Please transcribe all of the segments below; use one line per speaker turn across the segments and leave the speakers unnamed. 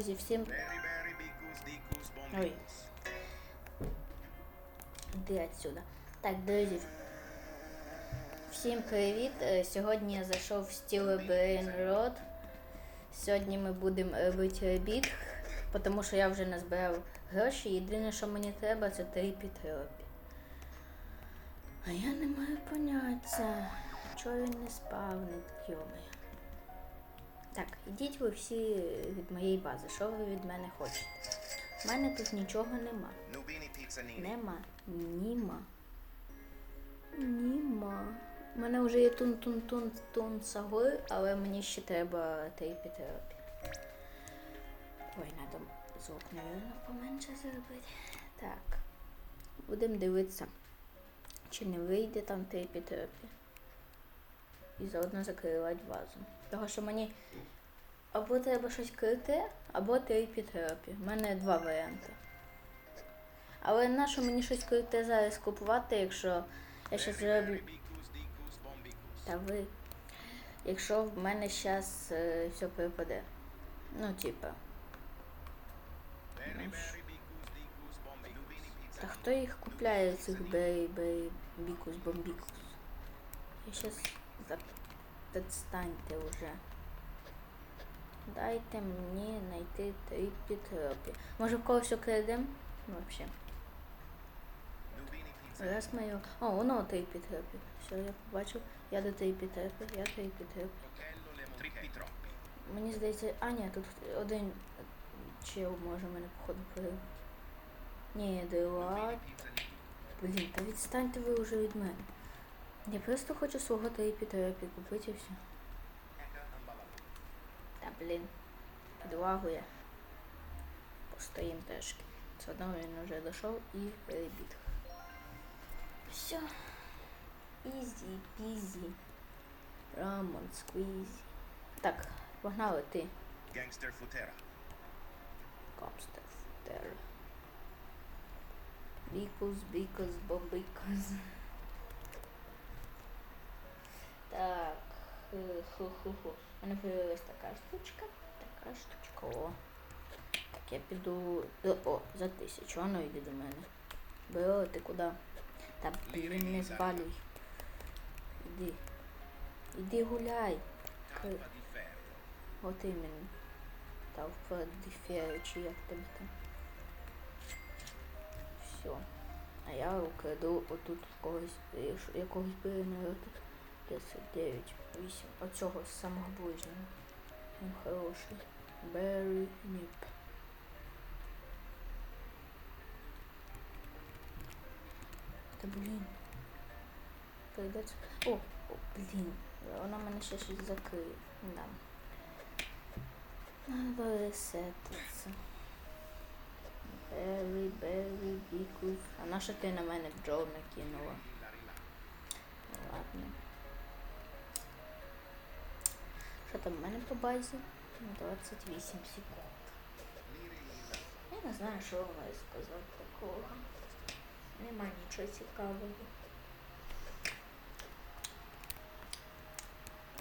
Друзі, всім. Ой. Іди отсюда. Так, друзі. Всім привіт. Е, Сьогодні я зайшов в Steel Brain Road. Сьогодні ми будемо робити обід, тому що я вже назбирав гроші. Єдине, що мені треба, це три підробі. А я не маю поняття, чого він не спавнить, йомаю. Так, ідіть ви всі від моєї бази. Що ви від мене хочете? У мене тут нічого нема. Нема. Німа. Німа. У мене вже є тун-тун-тун-тун сагой, але мені ще треба три підробі. Ой, треба звук, напевно, поменше зробити. Так. Будемо дивитися, чи не вийде там три підробі. І заодно закривати базу. Того, що мені або треба щось крити, або три підробі. У мене два варіанти. Але нащо мені щось круте зараз купувати, якщо я ще зроблю. Та ви. Якщо в мене зараз е, все перепаде. Ну, типа.
Nubini
Та хто їх купляє цих бей, бей, бікус, бомбікус? Я щас. Відстаньте вже. Дайте мені знайти три підробки. Може в когось окредем? Вообще. Раз його. О, воно три підробки. Все, я побачив. Я до три підробки, я три підробки. Мені здається, а ні, тут один чел може мене походу перебити. Ні,
Pizzanini.
Блін, та відстаньте ви вже від мене. Я просто хочу свого тейпітерапі купити і все. Та блін, підлагує. Постоїм трошки. Все одно він вже дійшов і перебіг. Все. Ізі, пізі. Рамон, сквізі. Так, погнали ти.
Gangster Futera.
Комстер. Тер. Бікус, бікус, бобикус. Так. Ху-ху-ху. У мене появилась така штучка. Така штучка. О. Так, я піду. до- О, за тисячу. Воно йде до мене. Бро, ти куди? Та блін, не звалюй. Іди. Іди гуляй.
Tappa di ferro.
От іменно. Та в чи як тебе там. Все. А я украду отут в когось, якогось берегу тут 10, 9, 8. Оцього з самого ближнього. Він хороший. Берry Ніп. Та блін. Прийдеться. О, о, блін. Вона мене ще щось закриє. Да. Надо ресетиться. Берry, берry, бікус. А на що ти на мене бджол накинула? Там в мене по базі? 28 секунд. Я не знаю, що вам сказати такого. Нема нічого цікавого.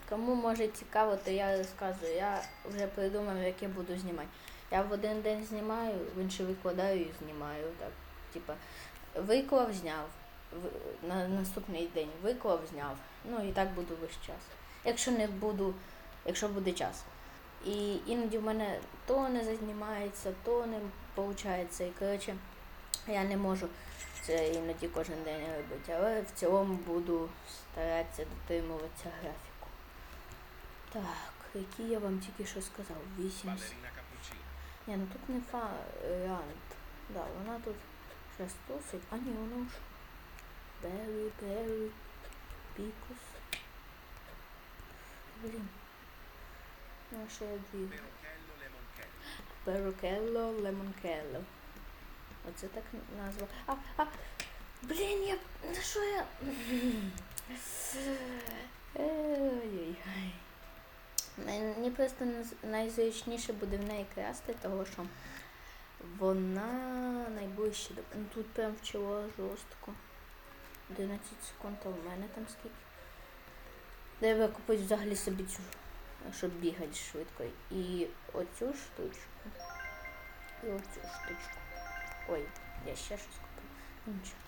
Кому може цікаво, то я розказую. Я вже придумав, як я буду знімати. Я в один день знімаю, в інший викладаю і знімаю. Так. Типа, виклав, зняв. На наступний день виклав, зняв. Ну і так буду весь час. Якщо не буду, якщо буде час. І іноді в мене то не зазнімається, то не виходить. І коротше, я не можу це іноді кожен день робити. Але в цілому буду старатися дотримуватися графіку. Так, які я вам тільки що сказав? 8.
Ballerina.
Ні, ну тут не варіант. Да, вона тут щас тусить. А ні, вона вже. Берry, берry, пікус. Блін. Ну, ще дві.
Perochello, lemoncello.
Перукелло, лемонкелло. Оце так назва. А, а, блін, я. На що я? Ой-ой-ой. Мені просто найзручніше буде в неї красти, того що вона найближче до. Ну тут прям вчила жорстко. 11 секунд, а в мене там скільки. Треба купити взагалі собі цю, щоб бігати швидко. І оцю штучку. І оцю штучку. Ой, я ще щось купив. Нічого.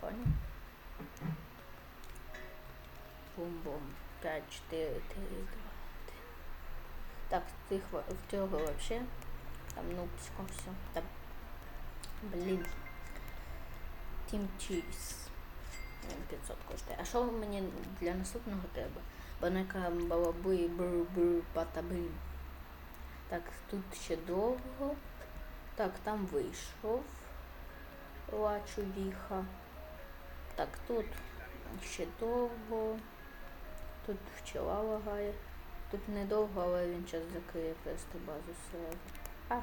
Понял? Бум-бум. 5, 4, 3, 2, 1. Так, тих в цього вообще. Там нубсько все. Так. Блін. Тім Чіз. 500 коштує. А що мені для наступного треба? Банека балабуї бур-бур патабрім. Так, тут ще довго. Так, там вийшов. Лачу віха. Так, тут ще довго. Тут пчела лагає. Тут недовго, але він зараз закриє просто базу сразу. А,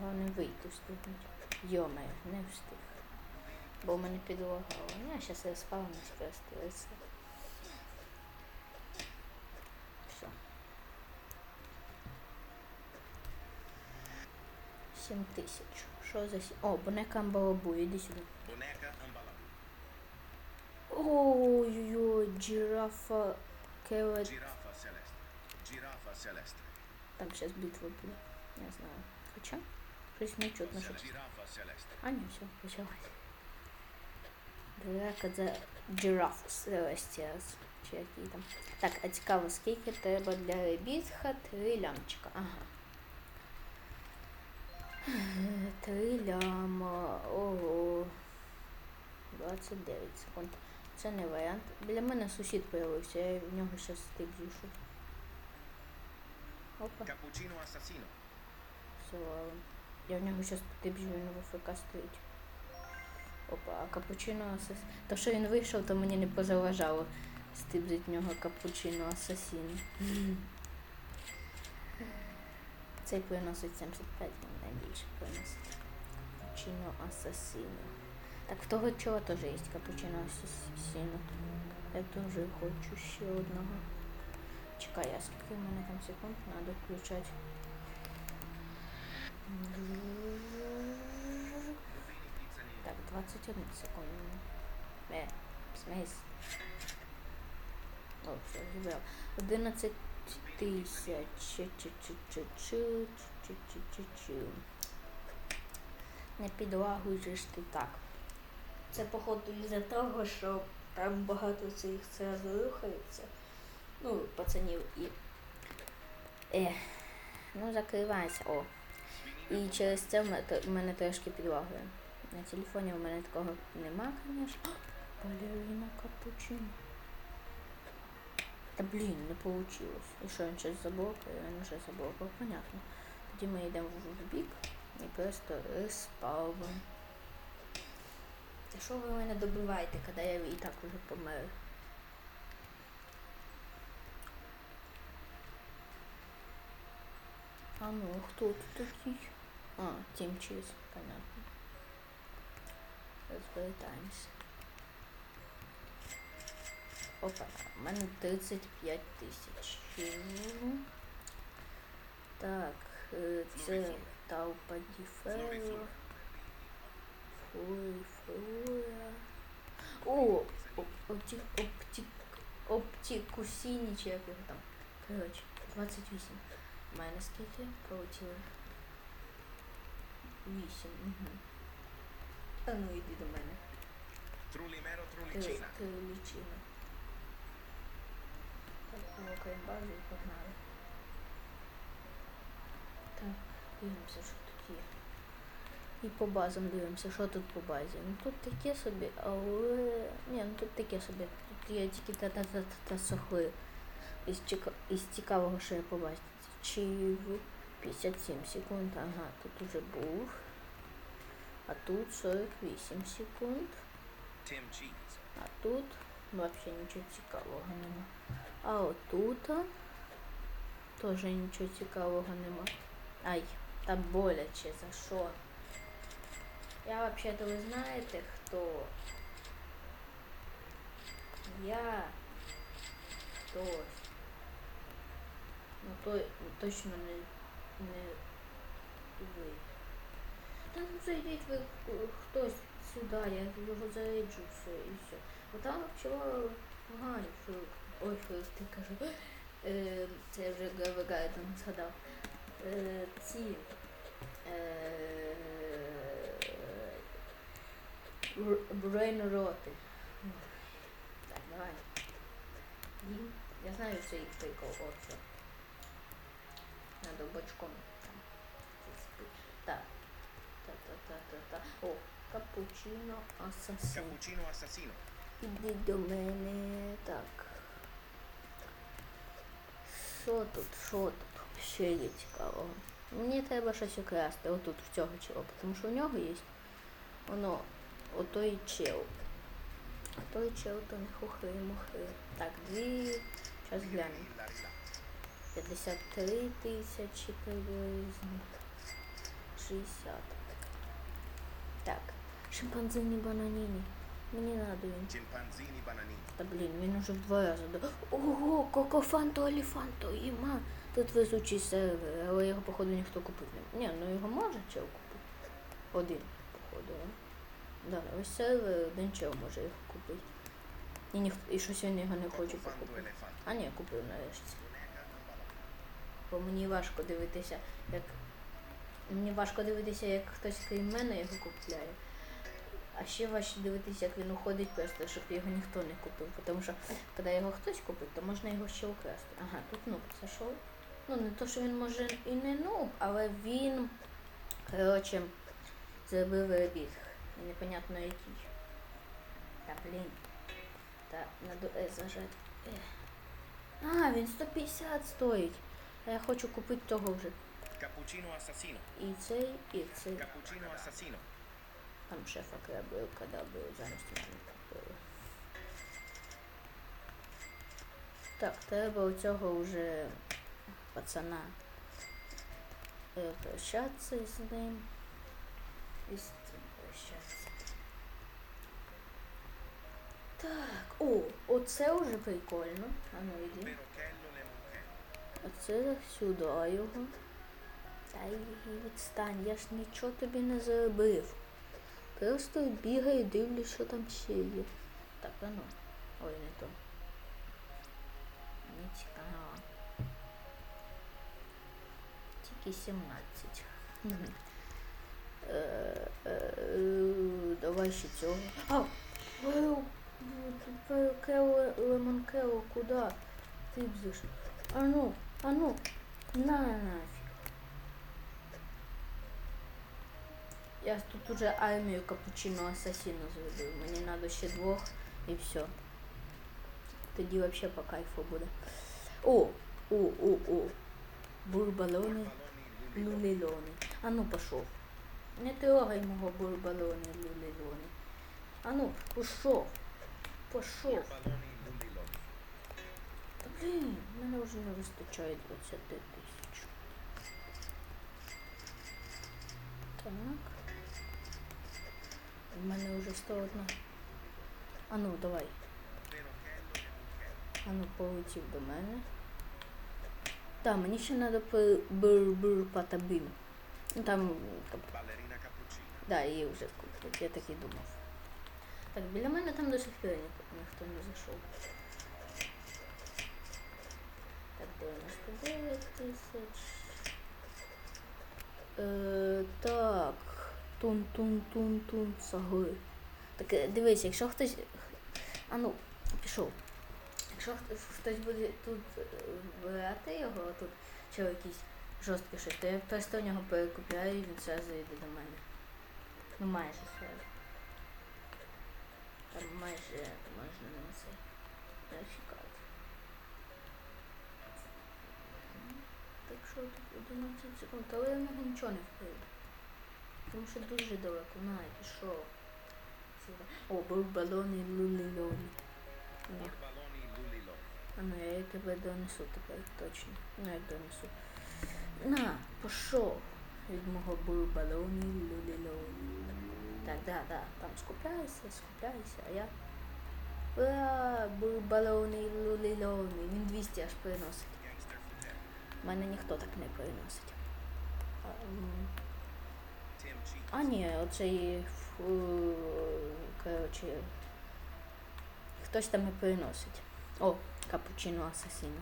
головне вийти встигнуть. Йоме, не встиг. Бо мене підлагало. Ну, я зараз я спавнусь просто і 8 тисяч. Що за сім? О, бонека амбалабу, іди сюди.
Бонека амбалабу.
Ой-ой-ой, джирафа келет.
Джирафа селест. Джирафа селест.
Там зараз битва буде. Не знаю. Хоча? Щось не чутно.
Джирафа селест.
А, ні, все, почалось. Далека за джирафа селестіас. Чи які там. Так, а цікаво, скільки треба для ребітха? Три лямчика. Ага. Е, Три ляма. Ого. 29 секунд. Це не варіант. Біля мене сусід появився, я в нього зараз стип зійшов. Опа.
Cappuccino assassino.
Все, я в нього зараз тип він в ФК стоїть. Опа, а капучино асас. То, що він вийшов, то мені не позаважало стибзить в нього капучино асасін. Цей приносить 75, він найбільше приносить. Капучино асасіно. Так, в того чого теж є капучино асасіно. Я теж хочу ще одного. Чекай, а скільки в мене там секунд? Надо включати. Так, 21 секунду. Е, смесь. О, все, зібрав. 11 тисяч. Не ж ти так. Це походу із-за того, що там багато цих це рухається. Ну, пацанів і. Е, Ну, закривайся. о. І через це в мене трошки підлагує. На телефоні у мене такого нема, звісно. Балерина капучино. Та блін, не вийшло. І що він щось заблокує? Він вже заблокував, понятно. Тоді ми йдемо в, бік і просто респавним. Та що ви мене добиваєте, коли я і так уже помер? А ну, хто тут такий? А, Тім Чиз, понятно. Розвертаємося. Опа, у мене 35 тисяч. Так, е, це Таупа Діферо. Фуй, фуя. О, оп- оптик, оптик, оптикусіні чи як його там. Коротше, 28. У мене скільки полетіло? 8, угу. Та ну йди до мене.
Trullimero
Ти,
Trullicina.
Локаємо базу і погнали. Так, дивимося, що тут є. І по базам дивимося, що тут по базі. Ну тут таке собі, але. Ні, ну тут таке собі. Тут є тільки та-та-та-та сохли. Із, чека- із цікавого, що я побачив. Чив 57 секунд. Ага, тут уже був. А тут 48 секунд. А тут вообще нічого цікавого нема. А отут теж нічого цікавого нема. Ай, та боляче за що? Я вообще-то ви знаєте хто? Я хтось. Ну то точно не, не ви. Та ну зайдіть ви хтось сюди, я його заряджу все і все. Бо там вчора Ганя фрукт. Ой, щось ти кажу. Е, це я вже ГВГ там згадав. Е, ці е, Брейн роти. Ну, так, давай. Я знаю, що їх тикав оце. Надо бочком там. Так. Та-та-та-та-та. О, капучино асасино.
Капучино асасино.
Іди до мене. Так. Що тут? Що тут? Ще є цікаво. Мені треба щось украсти. Отут в цього чела, тому що у нього є. Воно отой чел. А той чел то не хухри-мухри. Так, дві. Зараз глянемо. 53 тисячі приблизно. 60. Так. Шимпанзині бананіні. Мені надо він. Та блін, він уже в два рази. до- Ого, кокофанто, оліфанто, іма. Тут везучий сервер, але його, походу, ніхто купити не Ні, ну його може чел купити. Один, походу. Да, ось сервер, один чел може його купити. І, ніхто, і щось він його не хоче покупити. А ні, купив нарешті. Бо мені важко дивитися, як. Мені важко дивитися, як хтось крім мене його купляє. А ще важче дивитися, як він уходить просто, щоб його ніхто не купив. Тому що коли його хтось купить, то можна його ще украсти. Ага, тут нуб зайшов. Ну, не то, що він може і не нуб, але він, коротше, зробив ребіг. І непонятно який. Та блін. Та надо Е зажати. Ех. А, він 150 стоїть. А я хочу купити того вже.
Cappuccino assassino.
І цей, і цей.
Cappuccino assassino.
Там шефа крабив, коли був зараз не. Так, треба у цього вже пацана е, прощатися з ним. І з цим прощатися. Так, о, оце вже прикольно. А ну йди. Оце сюди його. Та й відстань, я ж нічого тобі не зробив. Просто бігаю, дивлюсь, що там ще є. Так, а ну. Ой, не то. Не цікаво. Тільки 17. Мгм. Е, е, Давай ще цього. А! Кело, Лемон Кело, куди? Ти бзиш. А ну, а ну, на нафіг. Я тут уже армію капучино асасіно зробив. Мені треба ще двох і все. Тоді взагалі по кайфу буде. О, о, о, о. Бурбалони,
Balloni
А ну пішов. Не трогай мого бурбалони, лулілони. А ну,
lulli lolli.
Та блін, мене вже не вистачає 20 тисяч. Так. У мене вже 101. А ну, давай. А ну, полетів до мене. Так, мені ще треба бр патабім. Ну там. Да, її вже купив, я так і думав. Так, біля мене там до сих пір ні- ніхто не зайшов. Так, 99 тисяч. Е, так. Тун-тун-тун-тун саги. Так, дивись, якщо хтось. А ну, пішов. Якщо хтось, хтось буде тут е, брати його, тут чи якийсь жорсткий щось, то я просто в нього перекупляю і він зразу йде до мене. Ну майже зразу. Там майже можна на це чекати. Так що тут 11 секунд, але я нього нічого не впливу. Тому що дуже далеко, на, пішов. О, був балон і лулі-лолі. Ні. А ну я тебе донесу тепер точно. Ну як донесу. На, пішов від мого бурбалоні лулілоні. Так, да, да, там скупляйся, скупляйся, а я. Ура, бурбалоні лулілоні. Він 200 аж приносить. У мене ніхто так не приносить. А, ні, оцей коротше. Хтось там і приносить. О, капучино асасіно.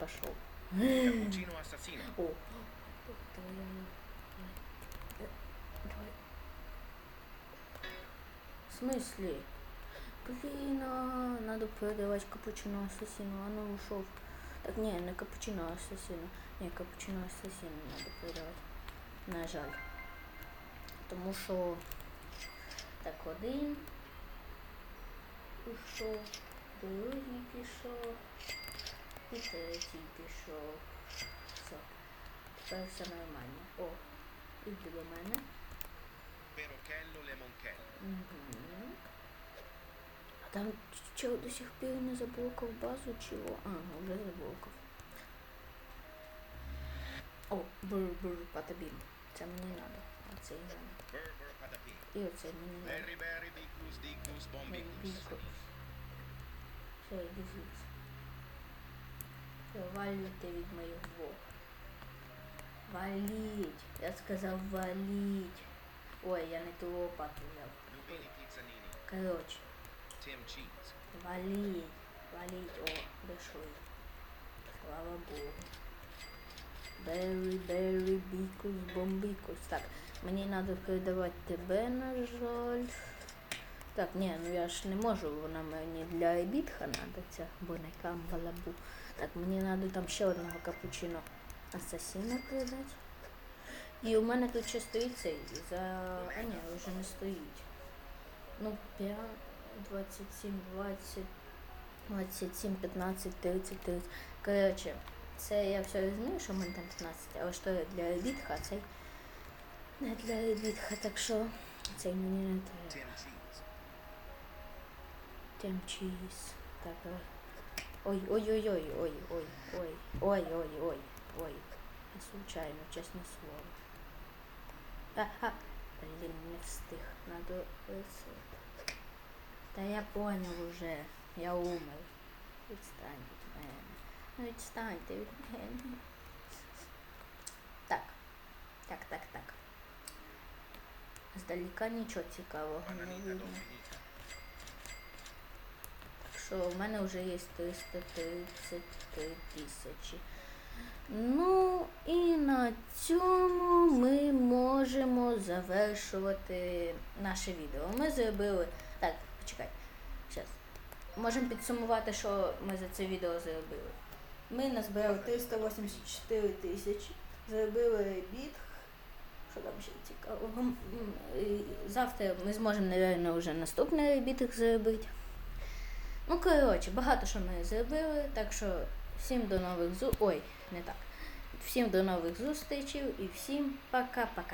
пішов.
Cappuccino assassino.
О. В смысле? Блин, а, надо продавать капучино ассасину, оно ушел. Так, не, не капучино ассасину. Не, капучино ассасину надо продавать. На жаль. Тому що так один пішов, другий пішов, і третій пішов. Все. Тепер все нормально. О, іди до мене.
Lemonchello.
Угу. А там чел до сих пір не заблокав базу чого? А, вже заблокав. О, бур-бур патабім. Це мені треба оцей гран. І оцей мені
не
Бікус. Все, йди звідси. Валіте від моїх двох. Валіть! Я сказав валіть. Ой, я не ту лопату взяв.
Короче.
Валіть. Валіть. О, дошли. Слава Богу. Berry, berry, бікус, бомбікус. Так мені треба передавати тебе, на жаль. Так, ні, ну я ж не можу, вона мені для ебітха треба ця бонекам балабу. Так, мені треба там ще одного капучино асасіна передати. І у мене тут ще стоїть цей за. А ні, вже не стоїть. Ну, 5, 27, 20, 27, 15, 30, 30. Коротше, це я все розумію, що в мене там 15, але що для ебітха, цей не для ебітха, так що цей мені не треба.
Tim cheese.
Тем чиз. Так. э, Ой, ой, ой, ой, ой, ой, ой, ой, ой, ой, ой. Я случайно, чесне слово. Ага. Блін, не встиг. Надо рецепт. Та я понял уже. Я умер. Відстань від мене. Ну відстаньте від мене. Так. Так, так, так. Здалека нічого цікавого не видно.
dominica.
що в мене вже є 333 тисячі. Ну і на цьому ми можемо завершувати наше відео. Ми зробили. Так, почекай. Зараз. Можемо підсумувати, що ми за це відео зробили. Ми назбирали 384 тисячі, зробили біт. Що там? Завтра ми зможемо, напевно, вже наступний ребіток зробити. Ну, коротше, багато що ми зробили, так що всім до нових зу... Ой, не так. Всім до нових зустрічей і всім пока-пока.